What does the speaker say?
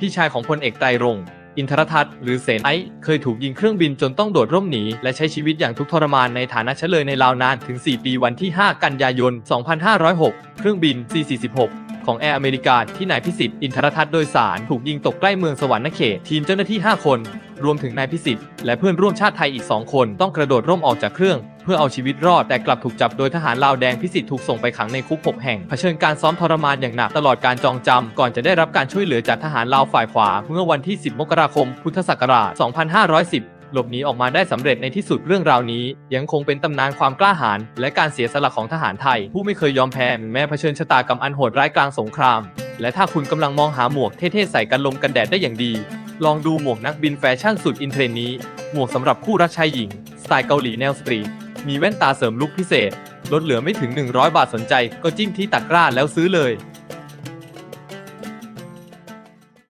พี่ชายของพลเอกไตรรงค์อินทรทัศน์หรือเสนไอ้เคยถูกยิงเครื่องบินจนต้องโดดร่มหนี และใช้ชีวิตอย่างทุกข์ทรมานในฐานะเฉลยในลาวนานถึง 4 ปีวันที่ 5 กันยายน 2506 เครื่องบิน C-46 ของแอร์อเมริกาที่นายพิสิทธิ์อินทรทัศน์โดยสารถูกยิงตกใกล้เมืองสวรรค์เขต ทีมเจ้าหน้าที่ 5 คน รวมถึงนายพิสิทธิ์และเพื่อนร่วมชาติไทยอีก 2 คนต้องกระโดดร่มออกจากเครื่อง เพื่อเอาชีวิตรอดแต่กลับถูกจับโดยทหารลาวแดงพิสิทธิ์ถูกส่งไปขังในคุก 6 แห่งเผชิญการซ้อมทรมานอย่างหนักตลอดการจองจำก่อนจะได้รับการช่วยเหลือจากทหารลาวฝ่ายขวา เมื่อวันที่ 10 มกราคม พุทธศักราช 2510หลบหนีออกมาได้สำเร็จในที่สุดเรื่องราวนี้ ยังคงเป็นตำนานความกล้าหาญและการเสียสละของทหารไทย ผู้ไม่เคยยอมแพ้แม้เผชิญชะตากรรมอันโหดร้ายกลางสงคราม และถ้าคุณกำลังมองหาหมวกเท่ๆใส่กันลมกันแดดได้อย่างดี ลองดูหมวกนักบินแฟชั่นสุดอินเทรนด์นี้ หมวกสำหรับคู่รักชายหญิง สไตล์เกาหลีแนวสตรีทมีแว่นตาเสริมลุคพิเศษ ลดเหลือไม่ถึง 100 บาทสนใจ ก็จิ้มที่ตะกร้าแล้วซื้อเลย